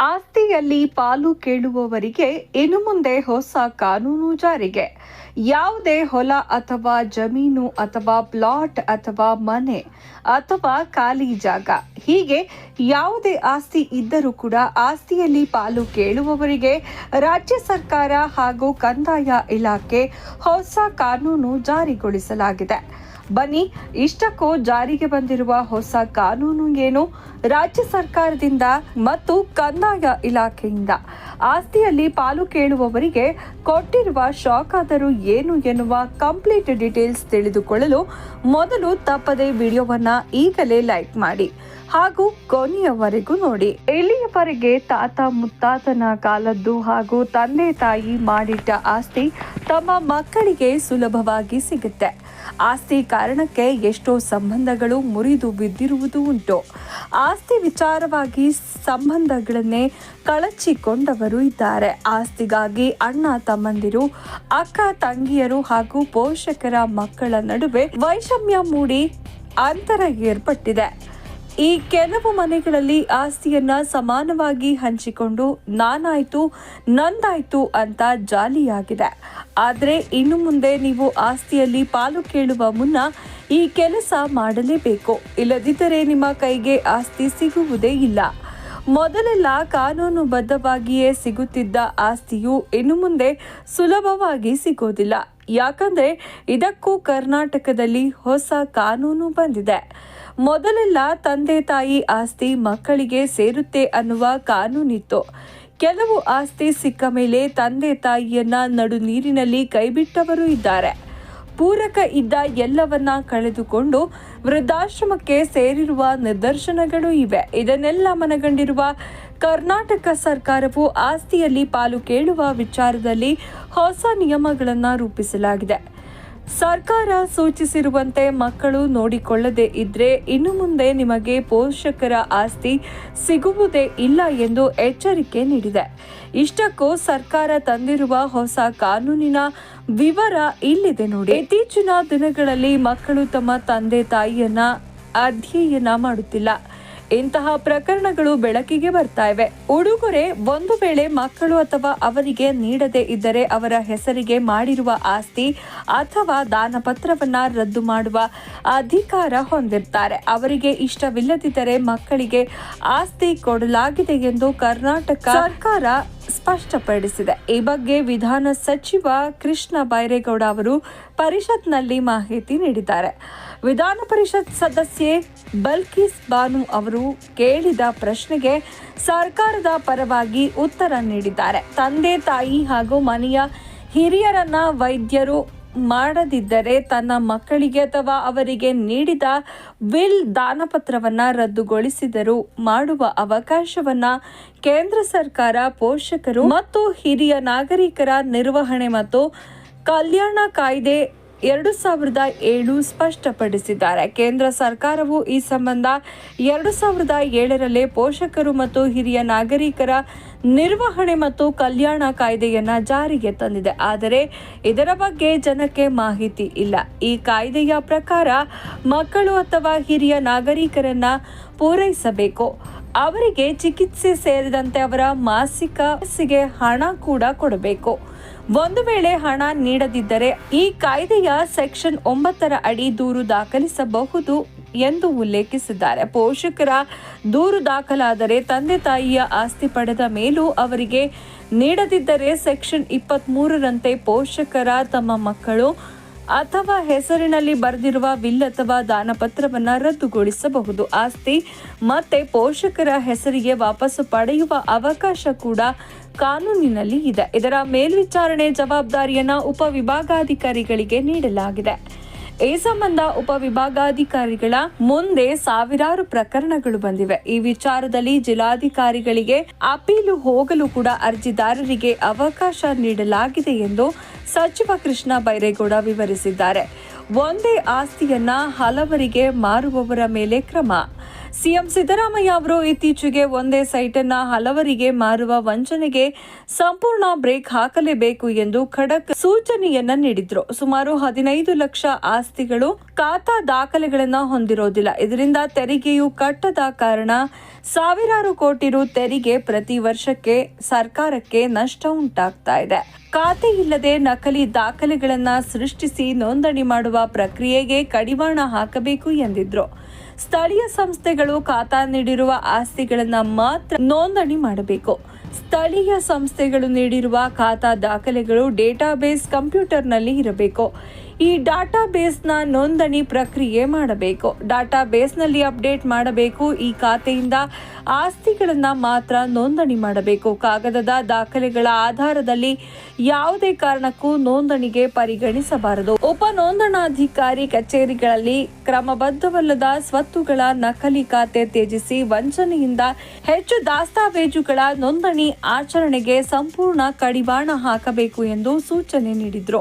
ಆಸ್ತಿಯಲ್ಲಿ ಪಾಲು ಕೇಳುವವರಿಗೆ ಇನ್ನು ಮುಂದೆ ಹೊಸ ಕಾನೂನು ಜಾರಿಗೆ. ಯಾವುದೇ ಹೊಲ ಅಥವಾ ಜಮೀನು ಅಥವಾ ಪ್ಲಾಟ್ ಅಥವಾ ಮನೆ ಅಥವಾ ಖಾಲಿ ಜಾಗ. ಹೀಗೆ ಯಾವುದೇ ಆಸ್ತಿ ಇದ್ದರೂ ಕೂಡ ಆಸ್ತಿಯಲ್ಲಿ ಪಾಲು ಕೇಳುವವರಿಗೆ ರಾಜ್ಯ ಸರ್ಕಾರ ಹಾಗೂ ಕಂದಾಯ ಇಲಾಖೆ ಹೊಸ ಕಾನೂನು ಜಾರಿಗೊಳಿಸಲಾಗಿದೆ. ಬನ್ನಿ, ಇಷ್ಟಕ್ಕೂ ಜಾರಿಗೆ ಬಂದಿರುವ ಹೊಸ ಕಾನೂನು ಏನು? ರಾಜ್ಯ ಸರ್ಕಾರದಿಂದ ಮತ್ತು ಕಂದಾಯ ಇಲಾಖೆಯಿಂದ. ಆಸ್ತಿಯಲ್ಲಿ ಪಾಲು ಕೇಳುವವರಿಗೆ ಕೊಟ್ಟಿರುವ ಶಾಕ್ ಆದರೂ ಏನು ಎನ್ನುವ ಕಂಪ್ಲೀಟ್ ಡೀಟೇಲ್ಸ್ ತಿಳಿದುಕೊಳ್ಳಲು ಮೊದಲು ತಪ್ಪದೆ ವಿಡಿಯೋವನ್ನ ಈಗಲೇ ಲೈಕ್ ಮಾಡಿ ಹಾಗೂ ಕೊನೆಯವರೆಗೂ ನೋಡಿ. ಇಲ್ಲಿಯವರೆಗೆ ತಾತ ಮುತ್ತಾತನ ಕಾಲದ್ದು ಹಾಗೂ ತಂದೆ ತಾಯಿ ಮಾಡಿಟ್ಟ ಆಸ್ತಿ ತಮ್ಮ ಮಕ್ಕಳಿಗೆ ಸುಲಭವಾಗಿ ಸಿಗುತ್ತೆ. ಆಸ್ತಿ ಕಾರಣಕ್ಕೆ ಎಷ್ಟೋ ಸಂಬಂಧಗಳು ಮುರಿದು ಬಿದ್ದಿರುವುದು ಉಂಟು. ಆಸ್ತಿ ವಿಚಾರವಾಗಿ ಸಂಬಂಧಗಳನ್ನೇ ಕಳಚಿಕೊಂಡವರು ಇದ್ದಾರೆ. ಆಸ್ತಿಗಾಗಿ ಅಣ್ಣ ತಮ್ಮಂದಿರು, ಅಕ್ಕ ತಂಗಿಯರು ಹಾಗೂ ಪೋಷಕರ ಮಕ್ಕಳ ನಡುವೆ ವೈಷಮ್ಯ ಮೂಡಿ ಅಂತರ ಏರ್ಪಟ್ಟಿದೆ. ಈ ಕೆಲವು ಮನೆಗಳಲ್ಲಿ ಆಸ್ತಿಯನ್ನ ಸಮಾನವಾಗಿ ಹಂಚಿಕೊಂಡು ನಾನಾಯ್ತು, ನಂದಾಯ್ತು ಅಂತ ಜಾಲಿಯಾಗಿದೆ. ಆದರೆ ಇನ್ನು ಮುಂದೆ ನೀವು ಆಸ್ತಿಯಲ್ಲಿ ಪಾಲು ಕೇಳುವ ಮುನ್ನ ಈ ಕೆಲಸ ಮಾಡಲೇಬೇಕು. ಇಲ್ಲದಿದ್ದರೆ ನಿಮ್ಮ ಕೈಗೆ ಆಸ್ತಿ ಸಿಗುವುದೇ ಇಲ್ಲ. ಮೊದಲೆಲ್ಲ ಕಾನೂನುಬದ್ಧವಾಗಿಯೇ ಸಿಗುತ್ತಿದ್ದ ಆಸ್ತಿಯು ಇನ್ನು ಮುಂದೆ ಸುಲಭವಾಗಿ ಸಿಗೋದಿಲ್ಲ. ಯಾಕಂದ್ರೆ ಇದಕ್ಕೂ ಕರ್ನಾಟಕದಲ್ಲಿ ಹೊಸ ಕಾನೂನು ಬಂದಿದೆ. ಮೊದಲೆಲ್ಲ ತಂದೆ ತಾಯಿ ಆಸ್ತಿ ಮಕ್ಕಳಿಗೆ ಸೇರುತ್ತೆ ಅನ್ನುವ ಕಾನೂನಿತ್ತು. ಕೆಲವು ಆಸ್ತಿ ಸಿಕ್ಕ ಮೇಲೆ ತಂದೆ ತಾಯಿಯನ್ನ ನಡು ನೀರಿನಲ್ಲಿ ಕೈಬಿಟ್ಟವರು ಇದ್ದಾರೆ. ಪೂರಕ ಇದ್ದ ಎಲ್ಲವನ್ನ ಕಳೆದುಕೊಂಡು ವೃದ್ಧಾಶ್ರಮಕ್ಕೆ ಸೇರಿರುವ ನಿದರ್ಶನಗಳು ಇವೆ. ಇದನ್ನೆಲ್ಲ ಮನಗಂಡಿರುವ ಕರ್ನಾಟಕ ಸರ್ಕಾರವು ಆಸ್ತಿಯಲ್ಲಿ ಪಾಲು ಕೇಳುವ ವಿಚಾರದಲ್ಲಿ ಹೊಸ ನಿಯಮಗಳನ್ನು ರೂಪಿಸಲಾಗಿದೆ. ಸರ್ಕಾರ ಸೂಚಿಸಿರುವಂತೆ ಮಕ್ಕಳು ನೋಡಿಕೊಳ್ಳದೆ ಇದ್ರೆ ಇನ್ನು ಮುಂದೆ ನಿಮಗೆ ಪೋಷಕರ ಆಸ್ತಿ ಸಿಗುವುದೇ ಇಲ್ಲ ಎಂದು ಎಚ್ಚರಿಕೆ ನೀಡಿದೆ. ಇಷ್ಟಕ್ಕೂ ಸರ್ಕಾರ ತಂದಿರುವ ಹೊಸ ಕಾನೂನಿನ ವಿವರ ಇಲ್ಲಿದೆ ನೋಡಿ. ಇತ್ತೀಚಿನ ದಿನಗಳಲ್ಲಿ ಮಕ್ಕಳು ತಮ್ಮ ತಂದೆ ತಾಯಿಯನ್ನ ಅಧ್ಯಯನ ಮಾಡುತ್ತಿಲ್ಲ. ಇಂತಹ ಪ್ರಕರಣಗಳು ಬೆಳಕಿಗೆ ಬರ್ತಾ ಇವೆ. ಉಡುಗೊರೆ ಒಂದು ವೇಳೆ ಮಕ್ಕಳು ಅಥವಾ ಅವರಿಗೆ ನೀಡದೇ ಇದ್ದರೆ ಅವರ ಹೆಸರಿಗೆ ಮಾಡಿರುವ ಆಸ್ತಿ ಅಥವಾ ದಾನಪತ್ರವನ್ನ ರದ್ದು ಮಾಡುವ ಅಧಿಕಾರ ಹೊಂದಿರ್ತಾರೆ. ಅವರಿಗೆ ಇಷ್ಟವಿಲ್ಲದಿದ್ದರೆ ಮಕ್ಕಳಿಗೆ ಆಸ್ತಿ ಕೊಡಲಾಗಿದೆ ಎಂದು ಕರ್ನಾಟಕ ಸರ್ಕಾರ ಸ್ಪಷ್ಟಪಡಿಸಿದೆ. ಈ ಬಗ್ಗೆ ವಿಧಾನ ಸಚಿವ ಕೃಷ್ಣ ಬೈರೇಗೌಡ ಅವರು ಪರಿಷತ್ನಲ್ಲಿ ಮಾಹಿತಿ ನೀಡಿದ್ದಾರೆ. ವಿಧಾನ ಪರಿಷತ್ ಸದಸ್ಯೆ ಬಲ್ಕಿಸ್ ಬಾನು ಅವರು ಕೇಳಿದ ಪ್ರಶ್ನೆಗೆ ಸರ್ಕಾರದ ಪರವಾಗಿ ಉತ್ತರ ನೀಡಿದ್ದಾರೆ. ತಂದೆ, ತಾಯಿ ಹಾಗೂ ಮನೆಯ ಹಿರಿಯರನ್ನ ವೈದ್ಯರು ಮಾಡದಿದ್ದರೆ ತನ್ನ ಮಕ್ಕಳಿಗೆ ಅಥವಾ ಅವರಿಗೆ ನೀಡಿದ ವಿಲ್ ದಾನಪತ್ರವನ್ನು ರದ್ದುಗೊಳಿಸಿದರು ಮಾಡುವ ಅವಕಾಶವನ್ನ ಕೇಂದ್ರ ಸರ್ಕಾರ, ಪೋಷಕರು ಮತ್ತು ಹಿರಿಯ ನಾಗರಿಕರ ನಿರ್ವಹಣೆ ಮತ್ತು ಕಲ್ಯಾಣ ಕಾಯ್ದೆ ಎರಡು ಸಾವಿರದ ಏಳು ಸ್ಪಷ್ಟಪಡಿಸಿದ್ದಾರೆ. ಕೇಂದ್ರ ಸರ್ಕಾರವು ಈ ಸಂಬಂಧ ಎರಡು ಸಾವಿರದ ಏಳರಲ್ಲೇ ಪೋಷಕರು ಮತ್ತು ಹಿರಿಯ ನಾಗರಿಕರ ನಿರ್ವಹಣೆ ಮತ್ತು ಕಲ್ಯಾಣ ಕಾಯ್ದೆಯನ್ನ ಜಾರಿಗೆ ತಂದಿದೆ. ಆದರೆ ಇದರ ಬಗ್ಗೆ ಜನಕ್ಕೆ ಮಾಹಿತಿ ಇಲ್ಲ. ಈ ಕಾಯ್ದೆಯ ಪ್ರಕಾರ ಮಕ್ಕಳು ಅಥವಾ ಹಿರಿಯ ನಾಗರಿಕರನ್ನ ಪೂರೈಸಬೇಕು. ಅವರಿಗೆ ಚಿಕಿತ್ಸೆ ಸೇರಿದಂತೆ ಅವರ ಮಾಸಿಕ ಹಣ ಕೂಡ ಕೊಡಬೇಕು. ಒಂದು ವೇಳೆ ಹಣ ನೀಡದಿದ್ದರೆ ಈ ಕಾಯ್ದೆಯ ಸೆಕ್ಷನ್ ಒಂಬತ್ತರ ಅಡಿ ದೂರು ದಾಖಲಿಸಬಹುದು ಎಂದು ಉಲ್ಲೇಖಿಸಿದ್ದಾರೆ. ಪೋಷಕರ ದೂರು ದಾಖಲಾದರೆ ತಂದೆ ತಾಯಿಯ ಆಸ್ತಿ ಪಡೆದ ಮೇಲೂ ಅವರಿಗೆ ನೀಡದಿದ್ದರೆ ಸೆಕ್ಷನ್ ಇಪ್ಪತ್ತ್ ಮೂರರಂತೆ ಪೋಷಕರ ತಮ್ಮ ಮಕ್ಕಳು ಅಥವಾ ಹೆಸರಿನಲ್ಲಿ ಬರೆದಿರುವ ವಿಲ್ ಅಥವಾ ದಾನಪತ್ರವನ್ನು ರದ್ದುಗೊಳಿಸಬಹುದು. ಆಸ್ತಿ ಮತ್ತೆ ಪೋಷಕರ ಹೆಸರಿಗೆ ವಾಪಸ್ಸು ಪಡೆಯುವ ಅವಕಾಶ ಕೂಡ ಕಾನೂನಿನಲ್ಲಿ ಇದೆ. ಇದರ ಮೇಲ್ವಿಚಾರಣೆ ಜವಾಬ್ದಾರಿಯನ್ನು ಉಪವಿಭಾಗಾಧಿಕಾರಿಗಳಿಗೆ ನೀಡಲಾಗಿದೆ. ಈ ಸಂಬಂಧ ಉಪವಿಭಾಗಾಧಿಕಾರಿಗಳ ಮುಂದೆ ಸಾವಿರಾರು ಪ್ರಕರಣಗಳು ಬಂದಿವೆ. ಈ ವಿಚಾರದಲ್ಲಿ ಜಿಲ್ಲಾಧಿಕಾರಿಗಳಿಗೆ ಅಪೀಲು ಹೋಗಲು ಕೂಡ ಅರ್ಜಿದಾರರಿಗೆ ಅವಕಾಶ ನೀಡಲಾಗಿದೆ ಎಂದು ಸಚಿವ ಕೃಷ್ಣ ಬೈರೇಗೌಡ ವಿವರಿಸಿದ್ದಾರೆ. ಒಂದೇ ಆಸ್ತಿಯನ್ನ ಹಲವರಿಗೆ ಮಾರುವವರ ಮೇಲೆ ಕ್ರಮ. ಸಿಎಂ ಸಿದ್ದರಾಮಯ್ಯ ಅವರು ಇತ್ತೀಚೆಗೆ ಒಂದೇ ಸೈಟನ್ನ ಹಲವರಿಗೆ ಮಾರುವ ವಂಚನೆಗೆ ಸಂಪೂರ್ಣ ಬ್ರೇಕ್ ಹಾಕಲೇಬೇಕು ಎಂದು ಖಡಕ್ ಸೂಚನೆಯನ್ನ ನೀಡಿದ್ರು. ಸುಮಾರು ಹದಿನೈದು ಲಕ್ಷ ಆಸ್ತಿಗಳು ಖಾತಾ ದಾಖಲೆಗಳನ್ನ ಹೊಂದಿರೋದಿಲ್ಲ. ಇದರಿಂದ ತೆರಿಗೆಯು ಕಟ್ಟದ ಕಾರಣ ಸಾವಿರಾರು ಕೋಟಿ ರು ತೆರಿಗೆ ಪ್ರತಿ ವರ್ಷಕ್ಕೆ ಸರ್ಕಾರಕ್ಕೆ ನಷ್ಟ ಉಂಟಾಗ್ತಾ ಇದೆ. ಖಾತೆ ಇಲ್ಲದೆ ನಕಲಿ ದಾಖಲೆಗಳನ್ನ ಸೃಷ್ಟಿಸಿ ನೋಂದಣಿ ಮಾಡುವ ಪ್ರಕ್ರಿಯೆಗೆ ಕಡಿವಾಣ ಹಾಕಬೇಕು ಎಂದಿದ್ರು. ಸ್ಥಳೀಯ ಸಂಸ್ಥೆಗಳು ಖಾತಾ ನೀಡಿರುವ ಆಸ್ತಿಗಳನ್ನ ಮಾತ್ರ ನೋಂದಣಿ ಮಾಡಬೇಕು. ಸ್ಥಳೀಯ ಸಂಸ್ಥೆಗಳು ನೀಡಿರುವ ಖಾತಾ ದಾಖಲೆಗಳು ಡೇಟಾಬೇಸ್ ಕಂಪ್ಯೂಟರ್ನಲ್ಲಿ ಇರಬೇಕು. ಈ ಡಾಟಾಬೇಸ್ನ ನೋಂದಣಿ ಪ್ರಕ್ರಿಯೆ ಮಾಡಬೇಕು. ಡಾಟಾಬೇಸ್ನಲ್ಲಿ ಅಪ್ಡೇಟ್ ಮಾಡಬೇಕು. ಈ ಖಾತೆಯಿಂದ ಆಸ್ತಿಗಳನ್ನು ಮಾತ್ರ ನೋಂದಣಿ ಮಾಡಬೇಕು. ಕಾಗದದ ದಾಖಲೆಗಳ ಆಧಾರದಲ್ಲಿ ಯಾವುದೇ ಕಾರಣಕ್ಕೂ ನೋಂದಣಿಗೆ ಪರಿಗಣಿಸಬಾರದು. ಉಪ ನೋಂದಣಾಧಿಕಾರಿ ಕಚೇರಿಗಳಲ್ಲಿ ಕ್ರಮಬದ್ಧವಲ್ಲದ ಸ್ವತ್ತುಗಳ ನಕಲಿ ಖಾತೆ ತ್ಯಜಿಸಿ ವಂಚನೆಯಿಂದ ಹೆಚ್ಚು ದಾಸ್ತಾವೇಜುಗಳ ನೋಂದಣಿ ಆಚರಣೆಗೆ ಸಂಪೂರ್ಣ ಕಡಿವಾಣ ಹಾಕಬೇಕು ಎಂದು ಸೂಚನೆ ನೀಡಿದ್ರು.